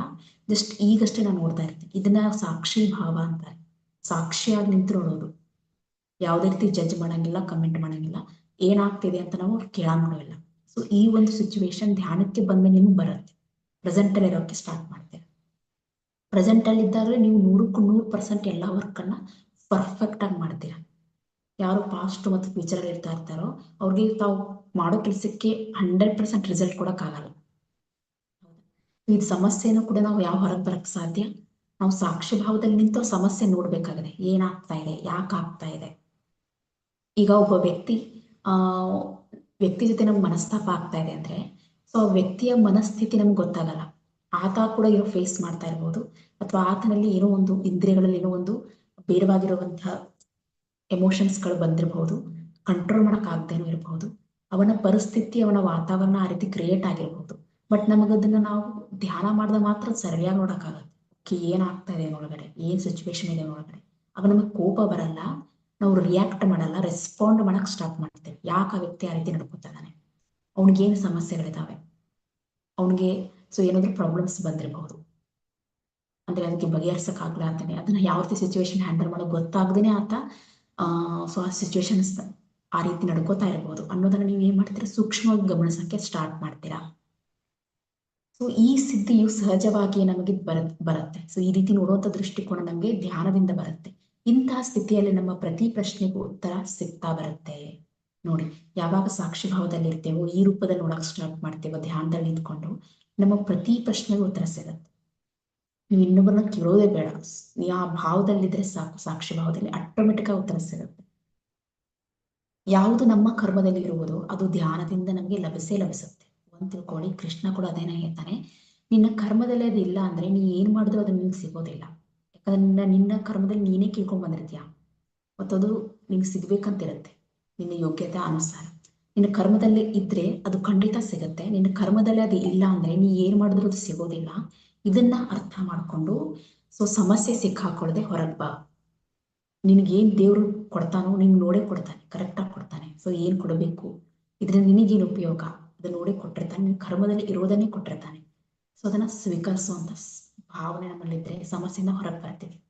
ಜಸ್ಟ್ ಈಗಷ್ಟೇ ನಾನು ನೋಡ್ತಾ ಇರ್ತೀನಿ. ಇದನ್ನ ಸಾಕ್ಷಿ ಭಾವ ಅಂತಾರೆ. ಸಾಕ್ಷಿಯಾಗಿ ನಿಂತು ನೋಡೋದು ಯಾವುದೇ ರೀತಿ ಜಡ್ಜ್ ಮಾಡಂಗಿಲ್ಲ ಕಮೆಂಟ್ ಮಾಡಂಗಿಲ್ಲ. ಏನಾಗ್ತಿದೆ ಅಂತ ನಾವು ಕೇಳಂಗಿಲ್ಲ ಈ ಒಂದು ಸಿಚುವೇಶನ್ ಧ್ಯಾನಕ್ಕೆ ಬಂದ್ಮೇಲೆ ನಿಮ್ಗೆ ಬರುತ್ತೆ. ಪ್ರೆಸೆಂಟ್ ಅಲ್ಲಿ ಇರೋಕೆ ಸ್ಟಾರ್ಟ್ ಮಾಡ್ತೀರಾ. ಪ್ರೆಸೆಂಟ್ ಅಲ್ಲಿ ಇದ್ದಾಗ ನೀವು ನೂರಕ್ಕೂ ನೂರು ಪರ್ಸೆಂಟ್ ಎಲ್ಲ ವರ್ಕ್ ಅನ್ನ ಪರ್ಫೆಕ್ಟ್ ಆಗಿ ಮಾಡ್ತೀರಾ. ಯಾರು ಪಾಸ್ಟ್ ಮತ್ತು ಫ್ಯೂಚರ್ ಅಲ್ಲಿ ಇರ್ತಾ ಇರ್ತಾರೋ, ಅವ್ರಿಗೆ ತಾವು ಮಾಡೋ ಕೆಲಸಕ್ಕೆ ಹಂಡ್ರೆಡ್ ಪರ್ಸೆಂಟ್ ರಿಸಲ್ಟ್ ಕೊಡಕ್ಕಾಗಲ್ಲ ಇದು ಸಮಸ್ಯೆನೂ ಕೂಡ ನಾವು ಯಾವ ಹೊರಗೆ ಬರಕ್ ಸಾಧ್ಯ? ನಾವು ಸಾಕ್ಷಿ ಭಾವದಲ್ಲಿ ನಿಂತು ಸಮಸ್ಯೆ ನೋಡ್ಬೇಕಾಗಿದೆ. ಏನಾಗ್ತಾ ಇದೆ? ಯಾಕೆ ಆಗ್ತಾ ಇದೆ? ಈಗ ಒಬ್ಬ ವ್ಯಕ್ತಿ, ಆ ವ್ಯಕ್ತಿ ಜೊತೆ ನಮ್ಗೆ ಮನಸ್ತಾಪ ಆಗ್ತಾ ಇದೆ ಅಂದ್ರೆ ಸೊ ಆ ವ್ಯಕ್ತಿಯ ಮನಸ್ಥಿತಿ ನಮ್ಗೆ ಗೊತ್ತಾಗಲ್ಲ. ಆತ ಕೂಡ ಏನೋ ಫೇಸ್ ಮಾಡ್ತಾ ಇರ್ಬೋದು, ಅಥವಾ ಆತನಲ್ಲಿ ಏನೋ ಒಂದು ಇಂದ್ರಿಯಗಳಲ್ಲಿ ಏನೋ ಒಂದು ಬೇಡವಾಗಿರುವಂತಹ ಎಮೋಷನ್ಸ್ಗಳು ಬಂದಿರಬಹುದು ಕಂಟ್ರೋಲ್ ಮಾಡಕ್ ಆಗದೇನೂ ಇರಬಹುದು ಅವನ ಪರಿಸ್ಥಿತಿ, ಅವನ ವಾತಾವರಣ ಆ ರೀತಿ ಕ್ರಿಯೇಟ್ ಆಗಿರ್ಬೋದು. ಬಟ್ ನಮಗದನ್ನ ನಾವು ಧ್ಯಾನ ಮಾಡಿದ ಮಾತ್ರ ಸರಿಯಾಗಿ ನೋಡಕ್ಕಾಗತ್ತೆ ಓಕೆ ಏನಾಗ್ತಾ ಇದೆ ಒಳಗಡೆ, ಏನ್ ಸಿಚುವೇಶನ್ ಇದೆ ಒಳಗಡೆ. ಆಗ ನಮಗೆ ಕೋಪ ಬರಲ್ಲ ನಾವು ರಿಯಾಕ್ಟ್ ಮಾಡಲ್ಲ ರೆಸ್ಪಾಂಡ್ ಮಾಡಕ್ ಸ್ಟಾರ್ಟ್ ಮಾಡ್ತೇವೆ. ಯಾಕೆ ಆ ವ್ಯಕ್ತಿ ಆ ರೀತಿ ನಡ್ಕೊತಾನೆ ಅವ್ನಿಗೇನು ಸಮಸ್ಯೆಗಳಿದಾವೆ? ಅವನಿಗೆ ಸೊ ಏನಾದ್ರೂ ಪ್ರಾಬ್ಲಮ್ಸ್ ಬಂದಿರಬಹುದು. ಅಂದ್ರೆ ಅದಕ್ಕೆ ಬಗೆಹರಿಸಕ್ ಆಗ್ಲ ಅಂತಾನೆ. ಅದನ್ನ ಯಾವ ರೀತಿ ಸಿಚುವೇಶನ್ ಹ್ಯಾಂಡಲ್ ಮಾಡೋದು ಗೊತ್ತಾಗ್ದೇನೆ ಆತ ಸೊ ಆ ಸಿಚುವೇಶನ್ಸ್ ಆ ರೀತಿ ನಡ್ಕೋತಾ ಇರಬಹುದು ಅನ್ನೋದನ್ನ ನೀವು ಏನ್ ಮಾಡ್ತೀರಾ? ಸೂಕ್ಷ್ಮವಾಗಿ ಗಮನಿಸಕ್ಕೆ ಸ್ಟಾರ್ಟ್ ಮಾಡ್ತೀರಾ. ಸೊ ಈ ಸಿದ್ಧಿಯು ಸಹಜವಾಗಿ ನಮಗೆ ಬರ, ಬರುತ್ತೆ. ಸೊ ಈ ರೀತಿ ನೋಡುವಂತ ದೃಷ್ಟಿಕೋನ ನಮಗೆ ಧ್ಯಾನದಿಂದ ಬರುತ್ತೆ. ಇಂತಹ ಸ್ಥಿತಿಯಲ್ಲಿ ನಮ್ಮ ಪ್ರತಿ ಪ್ರಶ್ನೆಗೂ ಉತ್ತರ ಸಿಗ್ತಾ ಬರುತ್ತೆ. ನೋಡಿ, ಯಾವಾಗ ಸಾಕ್ಷಿ ಭಾವದಲ್ಲಿ ಇರ್ತೇವೋ ಈ ರೂಪದಲ್ಲಿ ನೋಡಕ್ ಸ್ಟಾರ್ಟ್ ಮಾಡ್ತೇವೋ, ಧ್ಯಾನದಲ್ಲಿ ನಿಂತ್ಕೊಂಡು ನಮ್ಮ ಪ್ರತಿ ಪ್ರಶ್ನೆಗೂ ಉತ್ತರ ಸಿಗತ್ತೆ. ನೀವು ಇನ್ನೊಬ್ಬರನ್ನ ಕೇಳೋದೇ ಬೇಡ. ಆ ಭಾವದಲ್ಲಿದ್ರೆ ಸಾಕು, ಸಾಕ್ಷಿ ಭಾವದಲ್ಲಿ ಆಟೋಮೆಟಿಕ್ ಆಗಿ ಉತ್ತರ ಸಿಗುತ್ತೆ. ಯಾವುದು ನಮ್ಮ ಕರ್ಮದಲ್ಲಿ ಇರುವುದು ಅದು ಧ್ಯಾನದಿಂದ ನಮಗೆ ಲಭಿಸೇ ಲಭಿಸುತ್ತೆ. ಒಂದ್ ತಿಳ್ಕೊಳ್ಳಿ, ಕೃಷ್ಣ ಕೂಡ ಅದೇನ ಹೇಳ್ತಾನೆ, ನಿನ್ನ ಕರ್ಮದಲ್ಲಿ ಅದು ಇಲ್ಲ ಅಂದ್ರೆ ನೀ ಏನ್ ಮಾಡಿದ್ರು ಅದು ನಿಮ್ಗೆ ಸಿಗೋದಿಲ್ಲ. ಯಾಕಂದ್ರೆ ನಿನ್ನ ನಿನ್ನ ಕರ್ಮದಲ್ಲಿ ನೀನೇ ಕೇಳ್ಕೊಂಡ್ ಬಂದಿರ್ತೀಯ? ಮತ್ತದು ನಿಂಗೆ ಸಿಗ್ಬೇಕಂತಿರುತ್ತೆ, ನಿನ್ನ ಯೋಗ್ಯತೆ ಅನುಸಾರ. ನಿನ್ನ ಕರ್ಮದಲ್ಲಿ ಇದ್ರೆ ಅದು ಖಂಡಿತ ಸಿಗತ್ತೆ, ನಿನ್ನ ಕರ್ಮದಲ್ಲಿ ಅದು ಇಲ್ಲ ಅಂದ್ರೆ ನೀ ಏನ್ ಮಾಡಿದ್ರು ಅದು ಸಿಗೋದಿಲ್ಲ. ಇದನ್ನ ಅರ್ಥ ಮಾಡ್ಕೊಂಡು ಸೊ ಸಮಸ್ಯೆ ಸಿಕ್ಕಾಕೊಳ್ಳದೆ ಹೊರಗ್ ಬಾ. ನಿನ್ಗೇನ್ ದೇವ್ರು ಕೊಡ್ತಾನೋ ನಿಂಗೆ ನೋಡೇ ಕೊಡ್ತಾನೆ ಕರೆಕ್ಟಾಗಿ ಕೊಡ್ತಾನೆ. ಸೊ ಏನ್ ಕೊಡಬೇಕು? ಇದರಿಂದ ನಿನಗೇನು ಉಪಯೋಗ? ಅದನ್ನ ನೋಡೇ ಕೊಟ್ಟಿರ್ತಾನೆ, ನಿನ್ ಕರ್ಮದಲ್ಲಿ ಇರೋದನ್ನೇ ಕೊಟ್ಟಿರ್ತಾನೆ. ಸೊ ಅದನ್ನ ಸ್ವೀಕರಿಸುವಂತ ಭಾವನೆ ನಮ್ಮಲ್ಲಿದ್ರೆ ಸಮಸ್ಯೆಯಿಂದ ಹೊರಗೆ ಬರ್ತೀವಿ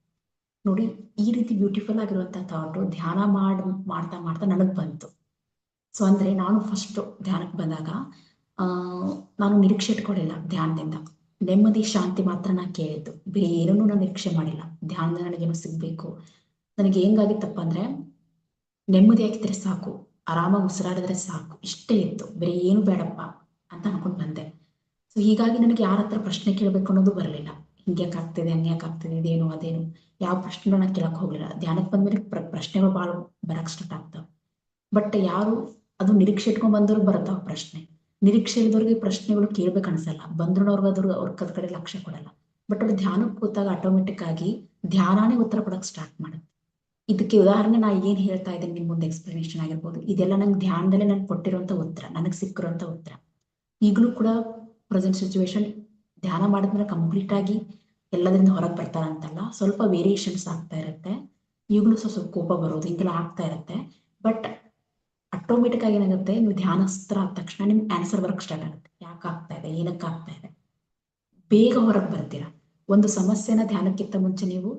ನೋಡಿ, ಈ ರೀತಿ ಬ್ಯೂಟಿಫುಲ್ ಆಗಿರುವಂತ ಥಾಟು ಧ್ಯಾನ ಮಾಡ್, ಮಾಡ್ತಾ ಮಾಡ್ತಾ ನನಗ್ ಬಂತು. ಸೊ ಅಂದ್ರೆ ನಾನು ಫಸ್ಟ್ ಧ್ಯಾನಕ್ಕೆ ಬಂದಾಗ, ಆ, ನಾನು ನಿರೀಕ್ಷೆ ಇಟ್ಕೊಳ್ಳಿಲ್ಲ ಧ್ಯಾನದಿಂದ. ನೆಮ್ಮದಿ, ಶಾಂತಿ ಮಾತ್ರ ನಾ ಕೇಳಿದ್ದು. ಬೇರೆ ಏನನ್ನೂ ನಾನು ನಿರೀಕ್ಷೆ ಮಾಡಿಲ್ಲ. ಧ್ಯಾನದಿಂದ ನನಗೇನು ಸಿಗ್ಬೇಕು. ನನಗೆ ಹೆಂಗಾಗಿತ್ತಪ್ಪ ಅಂದ್ರೆ ನೆಮ್ಮದಿ ಆಗಿದ್ರೆ ಸಾಕು, ಆರಾಮಾಗಿ ಉಸಿರಾಡಿದ್ರೆ ಸಾಕು, ಇಷ್ಟೇ ಇತ್ತು. ಬೇರೆ ಏನು ಬೇಡಪ್ಪ ಅಂತ ಅನ್ಕೊಂಡ್ ಬಂದೆ. ಸೊ ಹೀಗಾಗಿ ನನಗೆ ಯಾರ ಹತ್ರ ಪ್ರಶ್ನೆ ಕೇಳಬೇಕು ಅನ್ನೋದು ಬರಲಿಲ್ಲ. ಹಿಂಗೆ ಆಗ್ತಿದೆ ಹಂಗೆ ಆಗ್ತಿದೆ ಇದೇನು ಅದೇನು. ಯಾವ ಪ್ರಶ್ನೆಗಳನ್ನ ನಾನು ಕೇಳಕ್ ಹೋಗ್ಲಿಲ್ಲ. ಧ್ಯಾನಕ್ಕೆ ಬಂದ್ಮೇಲೆ ಪ್ರ, ಪ್ರಶ್ನೆಗಳು ಭಾಳ ಬರಕ್ ಸ್ಟಾರ್ಟ್ ಆಗ್ತಾವ. ಬಟ್ ಯಾರು ಅದು ನಿರೀಕ್ಷೆ ಇಟ್ಕೊಂಡ್ ಬಂದವ್ರಿಗೆ ಬರ್ತಾವ ಪ್ರಶ್ನೆ. ನಿರೀಕ್ಷೆ ಇಲ್ದವ್ರಿಗೆ ಪ್ರಶ್ನೆಗಳು ಕೇಳ್ಬೇಕು ಅನ್ಸಲ್ಲ. ಬಂದ್ರು ಅವ್ರಿಗೆ ಅದ್ರ ಅವ್ರ ಕದ ಕಡೆ ಲಕ್ಷ್ಯ ಕೊಡಲ್ಲ. ಬಟ್ ಅವ್ರು ಧ್ಯಾನಕ್ಕೆ ಕೂತಾಗ ಆಟೋಮೆಟಿಕ್ ಆಗಿ ಧ್ಯಾನಾನೇ ಉತ್ತರ ಕೊಡಕ್ ಸ್ಟಾರ್ಟ್ ಮಾಡುತ್ತೆ. ಇದಕ್ಕೆ ಉದಾಹರಣೆ ನಾ ಏನ್ ಹೇಳ್ತಾ ಇದ್ದೀನಿ ನಿಮ್ ಮುಂದೆ ಎಕ್ಸ್ಪ್ಲನೇಷನ್ ಆಗಿರ್ಬೋದು. ಇದೆಲ್ಲ ನಂಗೆ ಧ್ಯಾನದಲ್ಲೇ ನನ್ಗೆ ಕೊಟ್ಟಿರುವಂತ ಉತ್ತರ, ನನಗೆ ಸಿಕ್ಕಿರುವಂತ ಉತ್ತರ. ಈಗಲೂ ಕೂಡ ಪ್ರೆಸೆಂಟ್ ಸಿಚುವೇಶನ್ ಧ್ಯಾನ ಮಾಡಿದ್ಮೇಲೆ ಕಂಪ್ಲೀಟ್ ಆಗಿ ಎಲ್ಲದರಿಂದ ಹೊರಗೆ ಬರ್ತಾರಂತಲ್ಲ, ಸ್ವಲ್ಪ ವೇರಿಯೇಷನ್ಸ್ ಆಗ್ತಾ ಇರುತ್ತೆ. ಈಗಲೂ ಸ್ವಲ್ಪ ಕೋಪ ಬರೋದು, ಹಿಂಗೆಲ್ಲ ಆಗ್ತಾ ಇರುತ್ತೆ. ಬಟ್ ಅಟೋಮೆಟಿಕ್ ಆಗಿ ಏನಾಗುತ್ತೆ, ನೀವು ಧ್ಯಾನಸ್ತ್ರ ಆದ ತಕ್ಷಣ ನಿಮ್ಗೆ ಆನ್ಸರ್ ವರ್ಕ್ ಸ್ಟಾರ್ಟ್ ಆಗುತ್ತೆ. ಯಾಕೆ ಆಗ್ತಾ ಇದೆ ಏನಕ್ಕೆ ಆಗ್ತಾ ಇದೆ? ಬೇಗ ಹೊರಗೆ ಬರ್ತೀರಾ? ಒಂದು ಸಮಸ್ಯೆನ ಧ್ಯಾನಕ್ಕಿಂತ ಮುಂಚೆ ನೀವು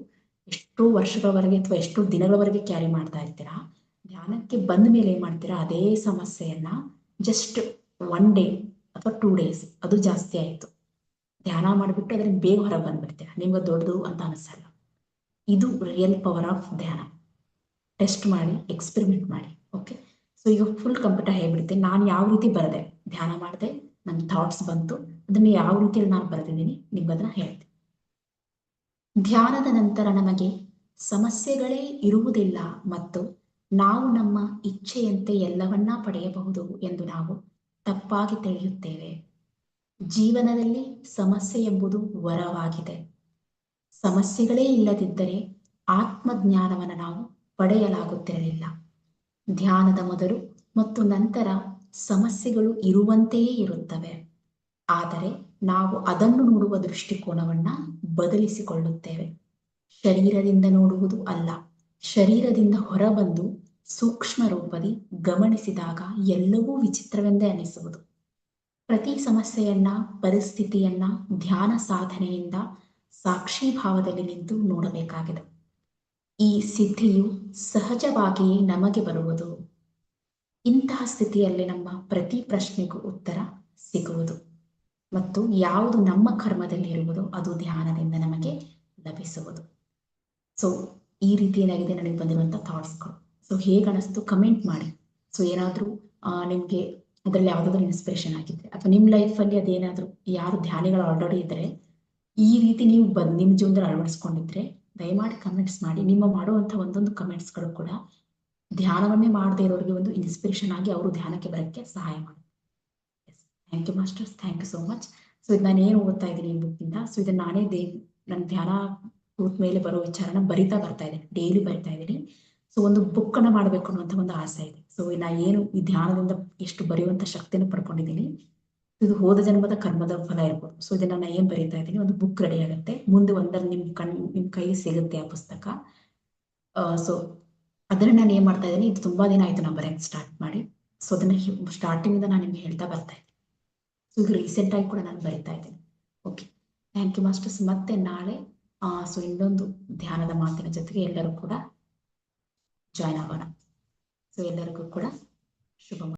ಎಷ್ಟೋ ವರ್ಷಗಳವರೆಗೆ ಅಥವಾ ಎಷ್ಟೋ ದಿನಗಳವರೆಗೆ ಕ್ಯಾರಿ ಮಾಡ್ತಾ ಇರ್ತೀರಾ? ಧ್ಯಾನಕ್ಕೆ ಬಂದ ಮೇಲೆ ಏನ್ ಮಾಡ್ತೀರಾ? ಅದೇ ಸಮಸ್ಯೆಯನ್ನ ಜಸ್ಟ್ ಒನ್ ಡೇ ಅಥವಾ ಟೂ ಡೇಸ್ ಅದು ಜಾಸ್ತಿ ಆಯ್ತು. ಧ್ಯಾನ ಮಾಡಿಬಿಟ್ಟು ಅದರಿಂದ ಬೇಗ ಹೊರಗೆ ಬಂದ್ಬಿಡ್ತೀರಾ ನಿಮ್ಗೆ ದೊಡ್ಡದು ಅಂತ ಅನಿಸಲ್ಲ. ಇದು real power of dhyana. Test ಮಾಡಿ ಎಕ್ಸ್ಪೆರಿಮೆಂಟ್ ಮಾಡಿ ಓಕೆ ಸೊ ಈಗ ಫುಲ್ ಕಂಪ್ಯೂಟರ್ ಹೇಳ್ಬಿಡ್ತೀನಿ. ನಾನು ಯಾವ ರೀತಿ ಬರದೆ? ಧ್ಯಾನ ಮಾಡಿದೆ ನನ್ನ ಥಾಟ್ಸ್ ಬಂತು. ಅದನ್ನ ಯಾವ ರೀತಿಯಲ್ಲಿ ನಾನು ಬರೆದಿದ್ದೀನಿ ನಿಮ್ಗೆ ಅದನ್ನ ಹೇಳ್ತೀನಿ. ಧ್ಯಾನದ ನಂತರ ನಮಗೆ ಸಮಸ್ಯೆಗಳೇ ಇರುವುದಿಲ್ಲ ಮತ್ತು ನಾವು ನಮ್ಮ ಇಚ್ಛೆಯಂತೆ ಎಲ್ಲವನ್ನ ಪಡೆಯಬಹುದು ಎಂದು ನಾವು ತಪ್ಪಾಗಿ ತಿಳಿಯುತ್ತೇವೆ. ಜೀವನದಲ್ಲಿ ಸಮಸ್ಯೆ ಎಂಬುದು ವರವಾಗಿದೆ. ಸಮಸ್ಯೆಗಳೇ ಇಲ್ಲದಿದ್ದರೆ ಆತ್ಮಜ್ಞಾನವನ್ನು ನಾವು ಪಡೆಯಲಾಗುತ್ತಿರಲಿಲ್ಲ. ಧ್ಯಾನದ ಮೊದಲು ಮತ್ತು ನಂತರ ಸಮಸ್ಯೆಗಳು ಇರುವಂತೆಯೇ ಇರುತ್ತವೆ. ಆದರೆ ನಾವು ಅದನ್ನು ನೋಡುವ ದೃಷ್ಟಿಕೋನವನ್ನ ಬದಲಿಸಿಕೊಳ್ಳುತ್ತೇವೆ. ಶರೀರದಿಂದ ನೋಡುವುದು ಅಲ್ಲ. ಶರೀರದಿಂದ ಹೊರಬಂದು ಸೂಕ್ಷ್ಮ ರೂಪದಿ ಗಮನಿಸಿದಾಗ ಎಲ್ಲವೂ ವಿಚಿತ್ರವೆಂದೇ ಅನಿಸುವುದು ಪ್ರತಿ ಸಮಸ್ಯೆಯನ್ನ, ಪರಿಸ್ಥಿತಿಯನ್ನ, ಧ್ಯಾನ ಸಾಧನೆಯಿಂದ ಸಾಕ್ಷಿ ಭಾವದಲ್ಲಿ ನಿಂತು ನೋಡಬೇಕಾಗಿದೆ. ಈ ಸಿದ್ಧಿಯು ಸಹಜವಾಗಿಯೇ ನಮಗೆ ಬರುವುದು. ಇಂತಹ ಸ್ಥಿತಿಯಲ್ಲಿ ನಮ್ಮ ಪ್ರತಿ ಪ್ರಶ್ನೆಗೂ ಉತ್ತರ ಸಿಗುವುದು. ಮತ್ತು ಯಾವುದು ನಮ್ಮ ಕರ್ಮದಲ್ಲಿ ಇರುವುದು ಅದು ಧ್ಯಾನದಿಂದ ನಮಗೆ ಲಭಿಸುವುದು. ಸೊ ಈ ರೀತಿ ಏನಾಗಿದೆ ನನಗೆ ಬಂದಿರುವಂಥ ಥಾಟ್ಸ್ಗಳು ಸೊ ಹೇಗೆ ಅನಿಸ್ತು ಕಮೆಂಟ್ ಮಾಡಿ. ಸೊ ಏನಾದರೂ ನಿಮಗೆ ಅದರಲ್ಲಿ ಯಾವ್ದಾದ್ರು ಇನ್ಸ್ಪಿರೇಷನ್ ಆಗಿದ್ರೆ ಅಥವಾ ನಿಮ್ಮ ಲೈಫಲ್ಲಿ ಅದೇನಾದರೂ ಯಾರು ಧ್ಯಾನಿಗಳು ಆಲ್ರೆಡಿ ಇದ್ದರೆ ಈ ರೀತಿ ನೀವು ಬಂದು ನಿಮ್ಮ ಜೀವನದಲ್ಲಿ ಅಳವಡಿಸ್ಕೊಂಡಿದ್ರೆ, ದಯಮಾಡಿ ಕಮೆಂಟ್ಸ್ ಮಾಡಿ. ನಿಮ್ಮ ಮಾಡುವಂತ ಒಂದೊಂದು ಕಮೆಂಟ್ಸ್ಗಳು ಕೂಡ ಧ್ಯಾನವನ್ನೇ ಮಾಡದೇ ಇರೋರಿಗೆ ಒಂದು ಇನ್ಸ್ಪಿರೇಷನ್ ಆಗಿ ಅವರು ಧ್ಯಾನಕ್ಕೆ ಬರೋಕ್ಕೆ ಸಹಾಯ ಮಾಡುತ್ತೆ. Thank you masters thank you so much so ಇದು ನಾನು ಏನು ಓದ್ತಾ ಇದ್ದೀನಿ ಈ ಬುಕ್ಕಿಂದ ಸೊ ಇದನ್ನ ನಾನೇ ದೇ ನನ್ನ ಧ್ಯಾನ ಕೂತ್ ಮೇಲೆ ಬರೋ ವಿಚಾರನ ಬರಿತಾ ಬರ್ತಾ ಇದ್ದೀನಿ. ಡೈಲಿ ಬರಿತಾ ಇದ್ದೀನಿ. ಸೊ ಒಂದು ಬುಕ್ ಅನ್ನ ಮಾಡಬೇಕು ಅನ್ನುವಂತ ಒಂದು ಆಸೆ ಇದೆ. ಸೊ ನಾ ಏನು ಈ ಧ್ಯಾನದಿಂದ ಎಷ್ಟು ಬರೆಯುವಂತ ಶಕ್ತಿಯನ್ನು ಪಡ್ಕೊಂಡಿದ್ದೀನಿ, ಇದು ಹೋದ ಜನ್ಮದ ಕರ್ಮದ ಫಲ ಇರ್ಬೋದು. ಸೊ ಇದನ್ನ ನಾನು ಏನ್ ಬರೀತಾ ಇದ್ದೀನಿ, ಒಂದು ಬುಕ್ ರೆಡಿ ಆಗುತ್ತೆ. ಮುಂದೆ ಒಂದರ ನಿಮ್ ಕಣ್, ನಿಮ್ ಕೈ ಸಿಗುತ್ತೆ ಆ ಪುಸ್ತಕ. ಸೊ ಅದನ್ನ ನಾನು ಏನ್ ಮಾಡ್ತಾ ಇದ್ದೀನಿ, ಇದು ತುಂಬಾ ದಿನ ಆಯ್ತು ನಾನು ಬರೆಯಕ್ಕೆ ಸ್ಟಾರ್ಟ್ ಮಾಡಿ. ಸೊ ಅದನ್ನ ಸ್ಟಾರ್ಟಿಂಗ್ ಇಂದ ನಾನು ನಿಮ್ಗೆ ಹೇಳ್ತಾ ಬರ್ತಾ ಇದ್ದೀನಿ. ಸೊ ಈಗ ರೀಸೆಂಟ್ ಆಗಿ ಕೂಡ ನಾನು ಬರಿತಾ ಇದ್ದೀನಿ. ಓಕೆ ಥ್ಯಾಂಕ್ ಯು ಮಾಸ್ಟರ್ಸ್ ಮತ್ತೆ ನಾಳೆ ಸೊ ಇನ್ನೊಂದು ಧ್ಯಾನದ ಮಾತಿನ ಜೊತೆಗೆ ಎಲ್ಲರೂ ಕೂಡ ಜಾಯ್ನ್ ಆಗೋಣ. ಸೊ ಎಲ್ಲರಿಗೂ ಕೂಡ ಶುಭ